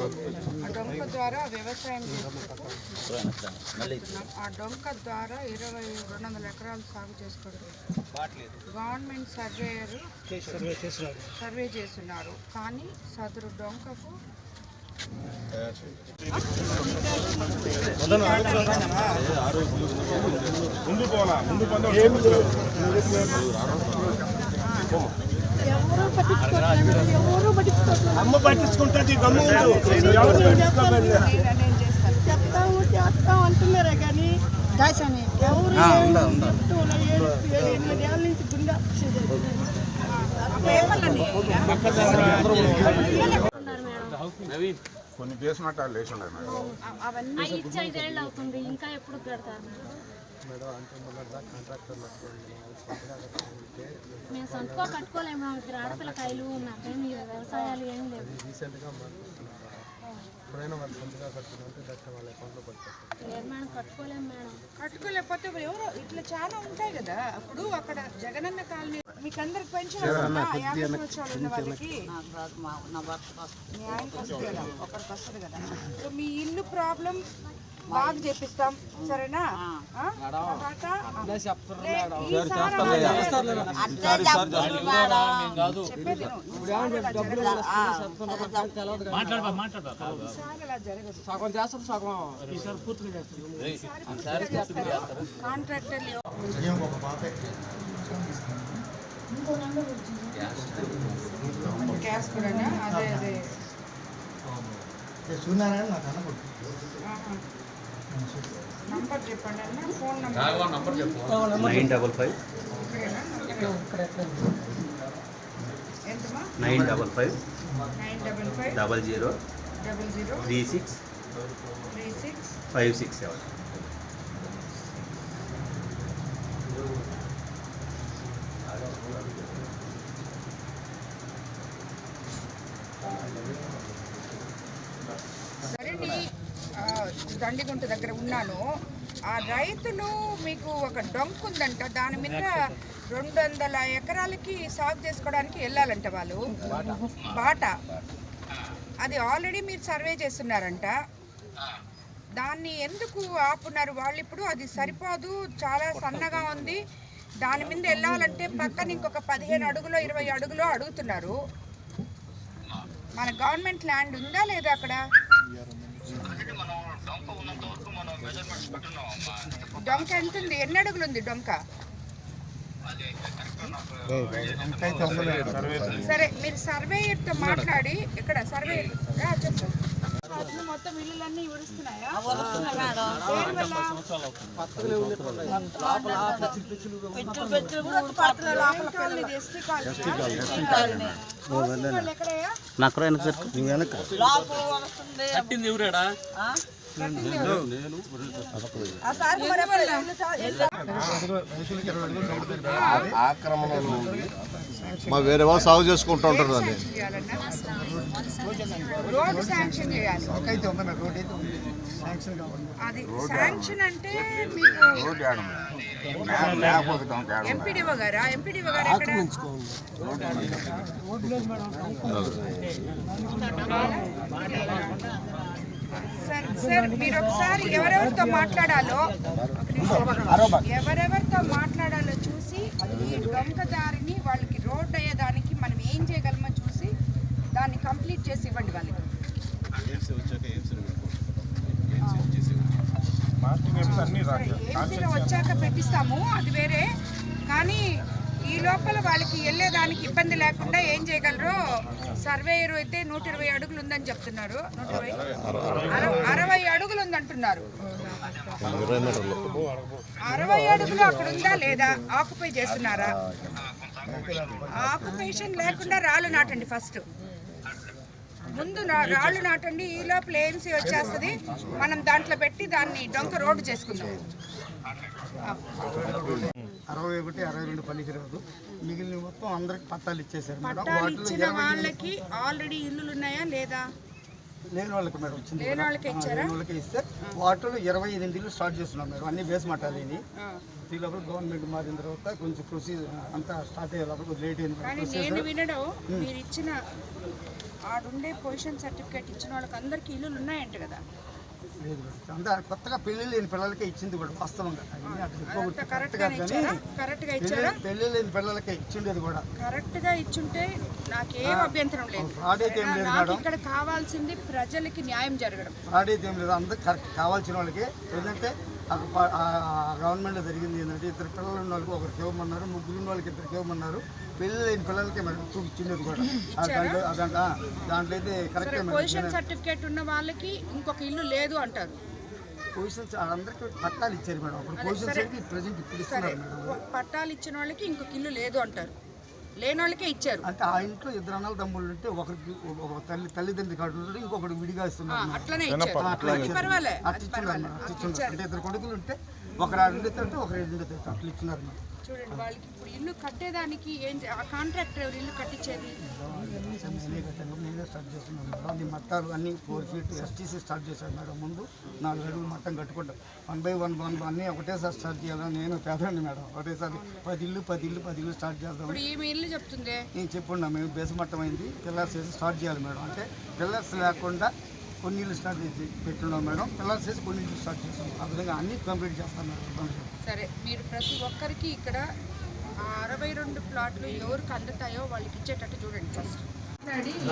ఆ డొంక ద్వారా వ్యవసాయం ఆ డొంక ద్వారా ఇరవై రెండు వందల ఎకరాలు సాగు చేసుకోవడం గవర్నమెంట్ సర్వేయర్ సర్వే చేస్తున్నారు. కానీ సదరు డొంకకు పట్టించుకోవట్లేదు ఎవరు పట్టించుకోవట్లేదు అమ్మ పట్టించుకుంటుంది గమ్ము చెప్తాము చేస్తాం అంటున్నారే కానీ ఎవరు ఏడు ఏడు ఎనిమిదేళ్ళ నుంచి గుండె కొన్ని బేస్మట్టాలు లేచి ఉన్నాయి మేడం అవన్నీ ఇచ్చి ఐదేళ్ళు అవుతుంది. ఇంకా ఎప్పుడు కడతారు మేడం? మేము సొంతగా కట్టుకోలేము ఆడపిల్లకాయలు నాకేమి వ్యవసాయాలు ఏం లేవు. లేదు మేడం కట్టుకోలేము మేడం. కట్టుకోలేకపోతే ఎవరో ఇట్లా చాలా ఉంటాయి కదా. అప్పుడు అక్కడ జగనన్న కాలనీ మీకు అందరికి పెన్షన్ వాళ్ళకి? మీ ఆయనకి వస్తుంది కదా ఒకరికి వస్తుంది కదా. సో మీ ఇల్లు ప్రాబ్లం బాగా చేపిస్తాం సరేనా ఆ? తర్వాత లే, ఈసారి చెప్పేది విను. ఈసారి అలా జరగదు. ఈసారి అలా జరగదు సగం చేస్తారు సగం ఈసారి పూర్తిగా చేస్తారు కాంట్రాక్టర్లు గ్యాస్ కూడా అదే అదే ఆహా. నంబర్ చెప్పండి అన్న phone number nine double five. Nine double five. Nine double five. Double zero. Double zero. Three six. Three six. Five six seven సరేని ఆ, దండిగుంట దగ్గర ఉన్నాను. ఆ రైతులు మీకు ఒక డొంక్ ఉందంట. దాని మీద రెండు వందల ఎకరాలకి సాగు చేసుకోవడానికి వెళ్ళాలంట వాళ్ళు. బాట. అది ఆల్రెడీ మీరు సర్వే చేస్తున్నారంట. దాన్ని ఎందుకు ఆపున్నారు? వాళ్ళు ఇప్పుడు అది సరిపోదు. చాలా సన్నగా ఉంది. దాని మీద వెళ్ళాలంటే పక్కన ఇంకొక పదిహేను అడుగులో ఇరవై అడుగులో అడుగుతున్నారు. మన గవర్నమెంట్ ల్యాండ్ ఉందా లేదా అక్కడ? డొంక ఎంత ఉంది? ఎన్ని అడుగులు ఉంది డొంక? సరే మీరు సర్వేయర్తో మాట్లాడి ఇక్కడ సర్వే చెప్పు. అసలు మొత్తం ఇల్లులన్నీ ఉరుస్తున్నాయా ఎక్కడయ్యా? నాకు వెనక ఆక్రమణలో ఉంది మా వేరే వాళ్ళు సాగు చేసుకుంటూ ఉంటారు దాన్ని రోడ్డు శాంక్షన్ చేయాలి అది శాంక్షన్ అంటే మీకు రోడ్డు ఏడ మ్యాప్ మ్యాప్ ఒకటి ఉంది, ఏడ ఉంది. ఎంపీడీఓ గారా ఎంపీడీఓ గారు ఎక్కడ సార్ మీరు ఒకసారి ఎవరెవరితో మాట్లాడాలో ఎవరెవరితో మాట్లాడాలో చూసి ఈ దొంగ దారిని వాళ్ళకి రోడ్ అయ్యేదానికి మనం ఏం చేయగలమో చూసి దాన్ని కంప్లీట్ చేసి ఇవ్వండి వాళ్ళకి. వచ్చాక పెట్టిస్తాము అది వేరే. కానీ ఈ లోపల వాళ్ళకి వెళ్ళేదానికి ఇబ్బంది లేకుండా ఏం చేయగలరు సర్వేయర్ అయితే నూట ఇరవై అడుగులు ఉందని చెప్తున్నారు అరవై- అడుగులు ఉందంటున్నారు అరవై అడుగులు అక్కడ ఉందా లేదా? ఆక్యుపై చేస్తున్నారా? ఆక్యుపేషన్ లేకుండా రాళ్ళు నాటండి ఫస్ట్. ముందు రాళ్ళు నాటండి ఈ లోపల ఏఎంసీ వచ్చేస్తుంది. మనం దాంట్లో పెట్టి దాన్ని డొంక రోడ్డు చేసుకుందాం. అరవై ఒకటి అరవై రెండు పనికిరాదు మిగిలిన మొత్తం అందరికి పట్టాలు ఇచ్చేసారు మేడం. పట్టాలు ఇచ్చిన వాళ్ళకి ఆల్రెడీ ఇల్లులు ఉన్నాయా లేదా? లేని వాళ్ళకి మేడం వచ్చింది లేని వాళ్ళకే ఇస్తే వాటిలో ఇరవై ఎనిమిది ఇల్లు స్టార్ట్ చేస్తున్నాం మేడం. అన్ని బేస్ ఆ. ఈ లోపల గవర్నమెంట్ మారిన తర్వాత కొంచెం ప్రొసీజర్ అంతా స్టార్ట్ అయ్యే లోపల లేట్ అయింది నేను వినడం మీరు ఇచ్చిన ఆడుండే పొజిషన్ సర్టిఫికేట్ ఇచ్చిన వాళ్ళకి అందరికీ ఇల్లులు ఉన్నాయంట కదా. లేదు అంతా కొత్తగా పెళ్ళి లేని పిల్లలకే ఇచ్చింది కూడా వాస్తవంగా. పెళ్ళి లేని పిల్లలకే ఇచ్చిండేది కూడా. కరెక్ట్గా ఇచ్చుంటే నాకేం అభ్యంతరం లేదు. అయితే ఏం లేదు ఇక్కడ కావాల్సింది ప్రజలకి న్యాయం జరగడం. అయితే ఏం లేదు. అందరికి కరెక్ట్ కావాల్సిన వాళ్ళకి ఏంటంటే గవర్నమెంట్ జరిగింది ఏంటంటే ఇద్దరు పిల్లలు ఉన్న వాళ్ళకి ఒకరికి ఇవ్వమన్నారు ముగ్గురు ఉన్న వాళ్ళకి ఇద్దరికి ఇవ్వమన్నారు. పెళ్ళి లేని పిల్లలకి చూపించినది కూడా. ఆ దాంట్లో అయితే కరెక్టే పొజిషన్ సర్టిఫికేట్ ఉన్న వాళ్ళకి ఇంకొక ఇల్లు లేదు అంటారు. పొజిషన్స్ అందరికి పట్టాలు ఇచ్చారు మేడం. అప్పుడు పొజిషన్స్ ప్రజెంట్ ఇప్పుడు ఇస్తున్నారు మేడం. పట్టాలు ఇచ్చిన వాళ్ళకి ఇంకొక ఇల్లు లేదు అంటారు. లేని వాళ్ళకే ఇచ్చారు. అంటే ఆ ఇంట్లో ఇద్దరు అన్నల తమ్ముళ్ళు ఉంటే ఒకరికి ఒక తల్లి తల్లిదండ్రి కాడు ఉంటాడు ఇంకొకటి విడిగా ఇస్తున్నారు. అట్లనే ఇచ్చారు. అట్లా. ఇచ్చారు. అంటే ఇద్దరు కొడుకులు ఉంటే ఒకరు ఆడు ఉండితే ఒకరు రెండు ఉండితే అట్లా ఇచ్చినారు మేడం చూడండి వాళ్ళకి ఇప్పుడు ఇల్లు కట్టేదానికి ఏం కాంట్రాక్టర్ ఎవరు ఇల్లు కట్టించేది? నేనే స్టార్ట్ చేస్తున్నాను మేడం అన్ని మట్టాలు అన్ని ఫోర్ ఫీట్ ఎస్టీసీ స్టార్ట్ చేశాను మేడం ముందు నాలుగు అడుగులు మట్టం కట్టుకుంటాం వన్ బై వన్ వన్ అన్నీ ఒకటేసారి స్టార్ట్ చేయాలని నేను పేదండి మేడం ఒకటేసారి పది ఇల్లు పది ఇల్లు పది ఇల్లు స్టార్ట్ చేద్దాం ఇల్లు చెప్తుంది? నేను చెప్పున్నా మేము బేస్ మట్టం అయింది పిల్లర్స్ వేసి స్టార్ట్ చేయాలి మేడం. అంటే పిల్లర్స్ లేకుండా కొన్ని ఇల్లు స్టార్ట్ చేసి పెట్టున్నాం మేడం. పిల్లర్స్ వేసి కొన్ని ఇల్లు స్టార్ట్ చేస్తాం ఆ విధంగా అన్ని కంప్లీట్ చేస్తాం మేడం. సరే మీరు ప్రతి ఒక్కరికి ఇక్కడ ఆ అరవై రెండు ప్లాట్లు ఎవరికి అందుతాయో వాళ్ళకి ఇచ్చేటట్టు చూడండి ఫస్ట్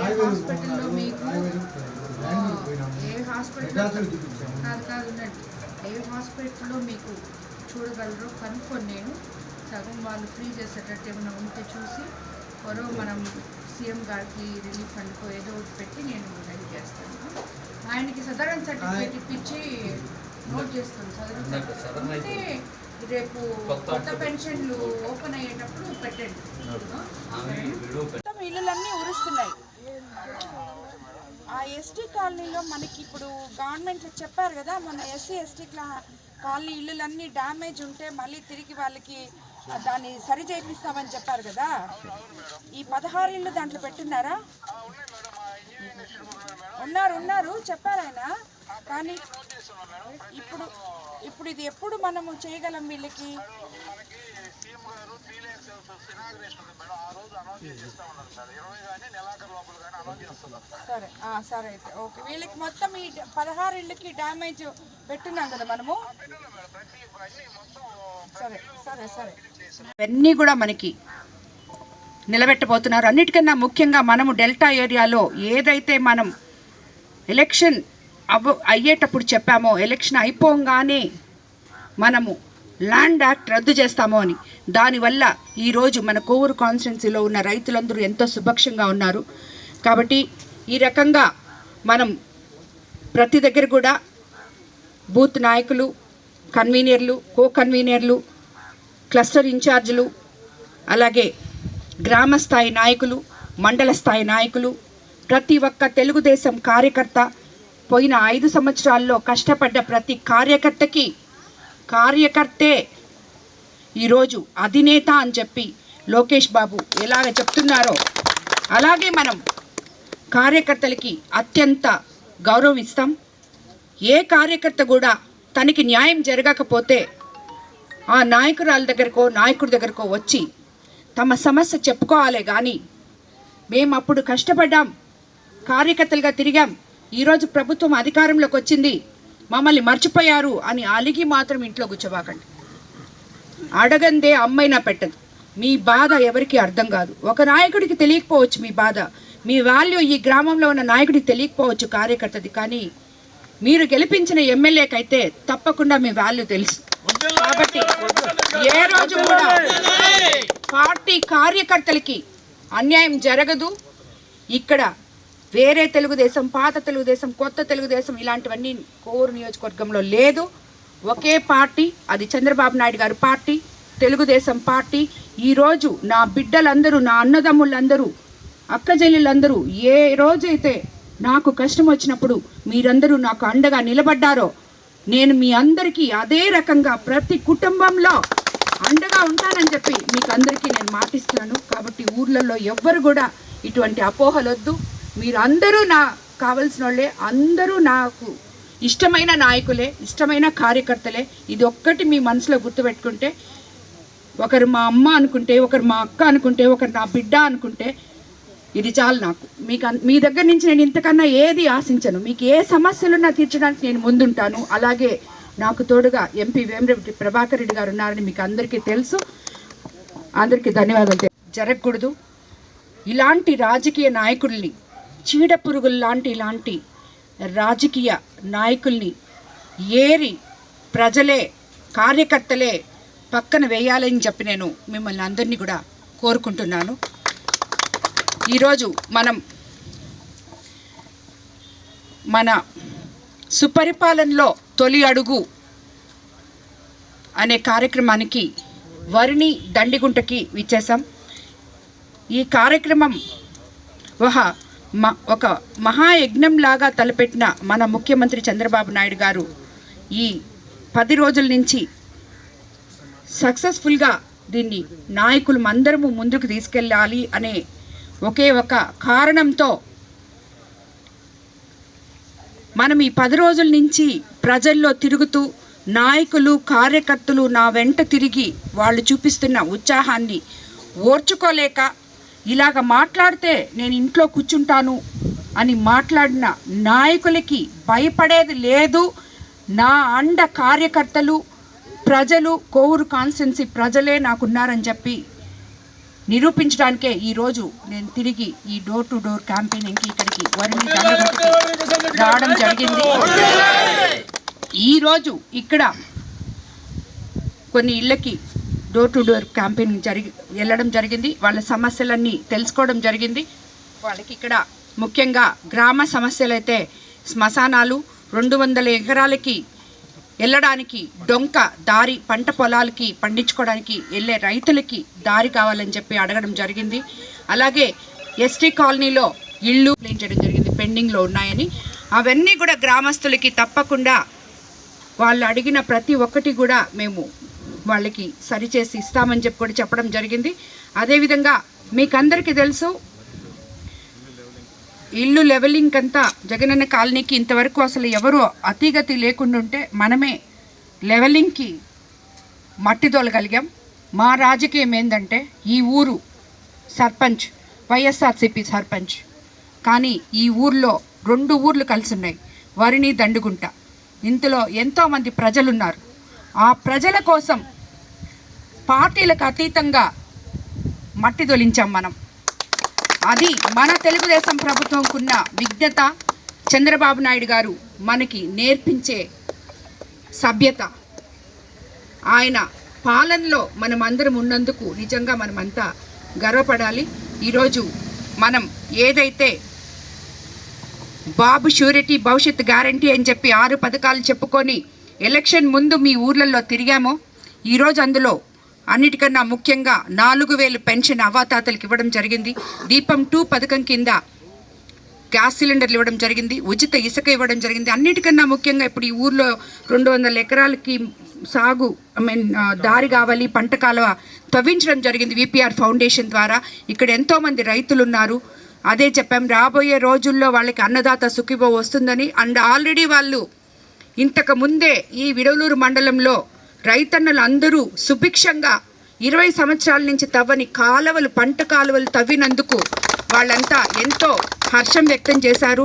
ఏ హాస్పిటల్లో మీకు ఏ హాస్పిటల్ కాదు కాదు ఏ హాస్పిటల్లో మీకు చూడగలరో కనుక్కొని నేను సగం వాళ్ళు ఫ్రీ చేసేటట్టు ఏమైనా ఉంటే చూసి మరో మనం సీఎం గారికి రిలీఫ్ ఫండ్కో ఏదో ఒకటి పెట్టి నేను రెడీ చేస్తాను. ఆయనకి సదరన్ సర్టిఫికేట్ ఇప్పించి నోట్ చేస్తాను సదరన్ సర్టిఫికేట్. రేపు కొత్త పెన్షన్లు ఓపెన్ అయ్యేటప్పుడు పెట్టండి. మొత్తం ఇల్లులన్నీ ఉరుస్తున్నాయి ఆ ఎస్టీ కాలనీలో మనకి ఇప్పుడు గవర్నమెంట్ చెప్పారు కదా మన ఎస్సీ ఎస్టీ కాలనీ ఇల్లులన్నీ డ్యామేజ్ ఉంటే మళ్ళీ తిరిగి వాళ్ళకి దాన్ని సరి చేపిస్తామని చెప్పారు కదా. ఈ పదహారు ఇల్లు దాంట్లో పెట్టున్నారా? ఉన్నారు ఉన్నారు చెప్పారు ఆయన. కానీ ఇప్పుడు ఇప్పుడు ఇది ఎప్పుడు మనము చేయగలం వీళ్ళకి? సరే సరే అయితే. ఓకే వీళ్ళకి మొత్తం ఈ పదహారు ఇళ్ళకి డ్యామేజ్ పెట్టున్నాం కదా మనము? సరే సరే సరే. ఇవన్నీ కూడా మనకి నిలబెట్టబోతున్నారు. అన్నిటికన్నా ముఖ్యంగా మనము డెల్టా ఏరియాలో ఏదైతే మనం ఎలక్షన్ అవ్వ అయ్యేటప్పుడు చెప్పామో ఎలక్షన్ అయిపోగానే మనము ల్యాండ్ యాక్ట్ రద్దు చేస్తామో అని. దానివల్ల ఈరోజు మన కోవూరు కాన్స్టిట్యున్సీలో ఉన్న రైతులందరూ ఎంతో సుభక్షంగా ఉన్నారు. కాబట్టి ఈ రకంగా మనం ప్రతి దగ్గర కూడా బూత్ నాయకులు కన్వీనర్లు కో కన్వీనర్లు క్లస్టర్ ఇన్ఛార్జీలు అలాగే గ్రామ స్థాయి నాయకులు మండల స్థాయి నాయకులు ప్రతి ఒక్క తెలుగుదేశం కార్యకర్త పోయిన ఐదు సంవత్సరాల్లో కష్టపడ్డ ప్రతి కార్యకర్తకి కార్యకర్తే ఈరోజు అధినేత అని చెప్పి లోకేష్ బాబు ఎలాగ చెప్తున్నారో అలాగే మనం కార్యకర్తలకి అత్యంత గౌరవం ఇస్తాం ఏ కార్యకర్త కూడా తనకి న్యాయం జరగకపోతే ఆ నాయకురాల దగ్గరకో నాయకుడి దగ్గరకో వచ్చి తమ సమస్య చెప్పుకోవాలి కానీ మేము అప్పుడు కష్టపడ్డాం కార్యకర్తలుగా తిరిగాం. ఈరోజు ప్రభుత్వం అధికారంలోకి వచ్చింది. మమ్మల్ని మర్చిపోయారు అని అలిగి మాత్రం ఇంట్లో కూర్చోబాకండి. అడగందే అమ్మైనా పెట్టదు. మీ బాధ ఎవరికి అర్థం కాదు. ఒక నాయకుడికి తెలియకపోవచ్చు మీ బాధ. మీ వాల్యూ ఈ గ్రామంలో ఉన్న నాయకుడికి తెలియకపోవచ్చు కార్యకర్తది. కానీ మీరు గెలిపించిన ఎమ్మెల్యేకైతే తప్పకుండా మీ వాల్యూ తెలుసు. కాబట్టి ఏ రోజు కూడా పార్టీ కార్యకర్తలకి అన్యాయం జరగదు. ఇక్కడ వేరే తెలుగుదేశం పాత తెలుగుదేశం కొత్త తెలుగుదేశం ఇలాంటివన్నీ కోరు నియోజకవర్గంలో లేదు. ఒకే పార్టీ అది చంద్రబాబు నాయుడు గారి పార్టీ తెలుగుదేశం పార్టీ. ఈరోజు నా బిడ్డలందరూ నా అన్నదమ్ములందరూ అక్కజెల్లులందరూ ఏ రోజైతే నాకు కష్టం వచ్చినప్పుడు మీరందరూ నాకు అండగా నిలబడ్డారో నేను మీ అందరికీ అదే రకంగా ప్రతి కుటుంబంలో అండగా ఉంటానని చెప్పి మీకు అందరికీ నేను మాటిస్తున్నాను. కాబట్టి ఊర్లలో ఎవ్వరు కూడా ఇటువంటి అపోహలొద్దు. మీరందరూ నా కావలసిన వాళ్ళే అందరూ నాకు ఇష్టమైన నాయకులే ఇష్టమైన కార్యకర్తలే. ఇది ఒక్కటి మీ మనసులో గుర్తుపెట్టుకుంటే ఒకరు మా అమ్మ అనుకుంటే ఒకరు మా అక్క అనుకుంటే ఒకరు నా బిడ్డ అనుకుంటే ఇది చాలు నాకు. మీకు మీ దగ్గర నుంచి నేను ఇంతకన్నా ఏది ఆశించను. మీకు ఏ సమస్యలున్నా తీర్చడానికి నేను ముందుంటాను. అలాగే నాకు తోడుగా ఎంపీ వేమిరెడ్డి ప్రభాకర్ రెడ్డి గారు ఉన్నారని మీకు అందరికీ తెలుసు. అందరికీ ధన్యవాదాలు జరగకూడదు. ఇలాంటి రాజకీయ నాయకుల్ని చీడ పురుగుల్లాంటి ఇలాంటి రాజకీయ నాయకుల్ని ఏరి ప్రజలే కార్యకర్తలే పక్కన వేయాలని చెప్పి నేను మిమ్మల్ని అందరినీ కూడా కోరుకుంటున్నాను. ఈరోజు మనం మన సుపరిపాలనలో తొలి అడుగు అనే కార్యక్రమానికి వరిని దండిగుంటకి విచ్చేశాం. ఈ కార్యక్రమం ఒక మ ఒక మహాయజ్ఞం లాగా తలపెట్టిన మన ముఖ్యమంత్రి చంద్రబాబు నాయుడు గారు ఈ పది రోజుల నుంచి సక్సెస్ఫుల్గా దీన్ని నాయకులు అందరము ముందుకు తీసుకెళ్ళాలి అనే ఒకే ఒక కారణంతో మనం ఈ పది రోజుల నుంచి ప్రజల్లో తిరుగుతూ నాయకులు కార్యకర్తలు నా వెంట తిరిగి వాళ్ళు చూపిస్తున్న ఉత్సాహాన్ని ఓర్చుకోలేక ఇలాగ మాట్లాడితే నేను ఇంట్లో కూర్చుంటాను అని మాట్లాడిన నాయకులకి భయపడేది లేదు. నా అండ కార్యకర్తలు ప్రజలు కోవూరు కాన్స్టెన్సీ ప్రజలే నాకున్నారని చెప్పి నిరూపించడానికే ఈరోజు నేను తిరిగి ఈ డోర్ టు డోర్ క్యాంపెయినింగ్కి ఇక్కడికి వరిని రావడం జరిగింది. ఈరోజు ఇక్కడ కొన్ని ఇళ్ళకి డోర్ టు డోర్ క్యాంపెయిన్ జరిగి వెళ్ళడం జరిగింది. వాళ్ళ సమస్యలన్నీ తెలుసుకోవడం జరిగింది. వాళ్ళకి ఇక్కడ ముఖ్యంగా గ్రామ సమస్యలైతే శ్మశానాలు రెండు వందల ఎకరాలకి వెళ్ళడానికి డొంక దారి పంట పొలాలకి పండించుకోవడానికి వెళ్ళే రైతులకి దారి కావాలని చెప్పి అడగడం జరిగింది. అలాగే ఎస్టీ కాలనీలో ఇళ్ళు క్లీన్ చేయడం జరిగింది పెండింగ్లో ఉన్నాయని. అవన్నీ కూడా గ్రామస్తులకి తప్పకుండా వాళ్ళు అడిగిన ప్రతి ఒక్కటి కూడా మేము వాళ్ళకి సరిచేసి ఇస్తామని చెప్పి కూడా చెప్పడం జరిగింది. అదేవిధంగా మీకు అందరికీ తెలుసు ఇల్లు లెవెలింగ్ అంతా జగనన్న కాలనీకి ఇంతవరకు అసలు ఎవరు అతిగతి లేకుండా ఉంటే మనమే లెవెలింగ్కి మట్టి తోలగలిగాం మా రాజకీయం ఏంటంటే ఈ ఊరు సర్పంచ్ వైఎస్ఆర్సిపి సర్పంచ్. కానీ ఈ ఊర్లో రెండు ఊర్లు కలిసి ఉన్నాయి. వరిని దండుగుంట ఇందులో ఎంతోమంది ప్రజలున్నారు. ఆ ప్రజల కోసం పార్టీలకు అతీతంగా మట్టి తొలించాం మనం. అది మన తెలుగుదేశం ప్రభుత్వంకున్న విజ్ఞత చంద్రబాబు నాయుడు గారు మనకి నేర్పించే సభ్యత. ఆయన పాలనలో మనం అందరం ఉన్నందుకు నిజంగా మనమంతా గర్వపడాలి. ఈరోజు మనం ఏదైతే బాబు షూరిటీ భవిష్యత్ గ్యారంటీ అని చెప్పి ఆరు పథకాలు చెప్పుకొని ఎలక్షన్ ముందు మీ ఊర్లలో తిరిగామో. ఈరోజు అందులో అన్నిటికన్నా ముఖ్యంగా నాలుగు వేలు పెన్షన్ అవాతాతలకు ఇవ్వడం జరిగింది. దీపం టూ పథకం కింద గ్యాస్ సిలిండర్లు ఇవ్వడం జరిగింది. ఉచిత ఇసుక ఇవ్వడం జరిగింది. అన్నిటికన్నా ముఖ్యంగా ఇప్పుడు ఈ ఊర్లో రెండు వందల ఎకరాలకి సాగు ఐ మీన్ దారి కావాలి పంట కాలువ తవ్వించడం జరిగింది విపిఆర్ ఫౌండేషన్ ద్వారా. ఇక్కడ ఎంతోమంది రైతులు ఉన్నారు అదే చెప్పాం రాబోయే రోజుల్లో వాళ్ళకి అన్నదాత సుఖిబో వస్తుందని. అండ్ ఆల్రెడీ వాళ్ళు ఇంతకు ముందే ఈ విడవలూరు మండలంలో రైతన్నలు అందరూ సుభిక్షంగా ఇరవై సంవత్సరాల నుంచి తవ్వని కాలువలు పంట కాలువలు తవ్వినందుకు వాళ్ళంతా ఎంతో హర్షం వ్యక్తం చేశారు.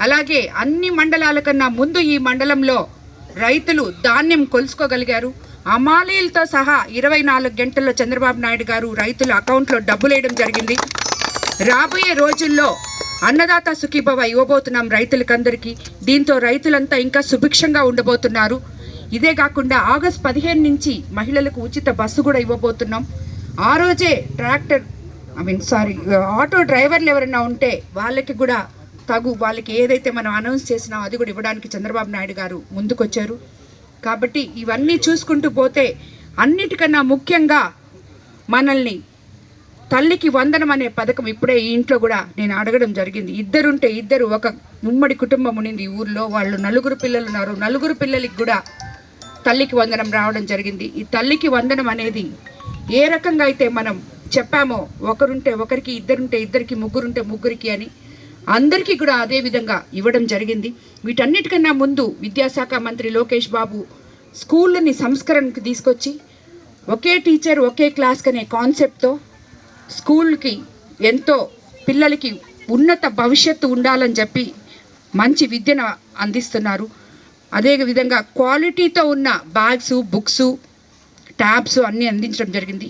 అలాగే అన్ని మండలాల కన్నా ముందు ఈ మండలంలో రైతులు ధాన్యం కొలుసుకోగలిగారు. అమాలీలతో సహా ఇరవై నాలుగు గంటల్లో చంద్రబాబు నాయుడు గారు రైతుల అకౌంట్లో డబ్బులు వేయడం జరిగింది. రాబోయే రోజుల్లో అన్నదాత సుఖీభవ ఇవ్వబోతున్నాం రైతులకందరికీ. దీంతో రైతులంతా ఇంకా సుభిక్షంగా ఉండబోతున్నారు. ఇదే కాకుండా ఆగస్ట్ పదిహేను నుంచి మహిళలకు ఉచిత బస్సు కూడా ఇవ్వబోతున్నాం. ఆ రోజే tractor I mean sorry auto డ్రైవర్లు ఎవరైనా ఉంటే వాళ్ళకి కూడా తగు వాళ్ళకి ఏదైతే మనం అనౌన్స్ చేసినామో అది కూడా ఇవ్వడానికి చంద్రబాబు నాయుడు గారు ముందుకొచ్చారు. కాబట్టి ఇవన్నీ చూసుకుంటూ పోతే అన్నిటికన్నా ముఖ్యంగా మనల్ని తల్లికి వందనం అనే పథకం ఇప్పుడే ఈ ఇంట్లో కూడా నేను అడగడం జరిగింది. ఇద్దరుంటే ఇద్దరు ఒక ఉమ్మడి కుటుంబం ఉండింది ఊర్లో. వాళ్ళు నలుగురు పిల్లలు ఉన్నారు. నలుగురు పిల్లలకి కూడా తల్లికి వందనం రావడం జరిగింది. ఈ తల్లికి వందనం అనేది ఏ రకంగా అయితే మనం చెప్పామో ఒకరుంటే ఒకరికి ఇద్దరుంటే ఇద్దరికి ముగ్గురుంటే ముగ్గురికి అని అందరికీ కూడా అదే విధంగా ఇవ్వడం జరిగింది. వీటన్నిటికన్నా ముందు విద్యాశాఖ మంత్రి లోకేష్ బాబు స్కూళ్ళని సంస్కరణకు తీసుకొచ్చి ఒకే టీచర్ ఒకే క్లాస్ అనే కాన్సెప్ట్తో స్కూల్కి ఎంతో పిల్లలకి ఉన్నత భవిష్యత్తు ఉండాలని చెప్పి మంచి విద్యను అందిస్తున్నారు. అదే విధంగా క్వాలిటీతో ఉన్న బ్యాగ్స్ బుక్స్ ట్యాబ్స్ అన్నీ అందించడం జరిగింది.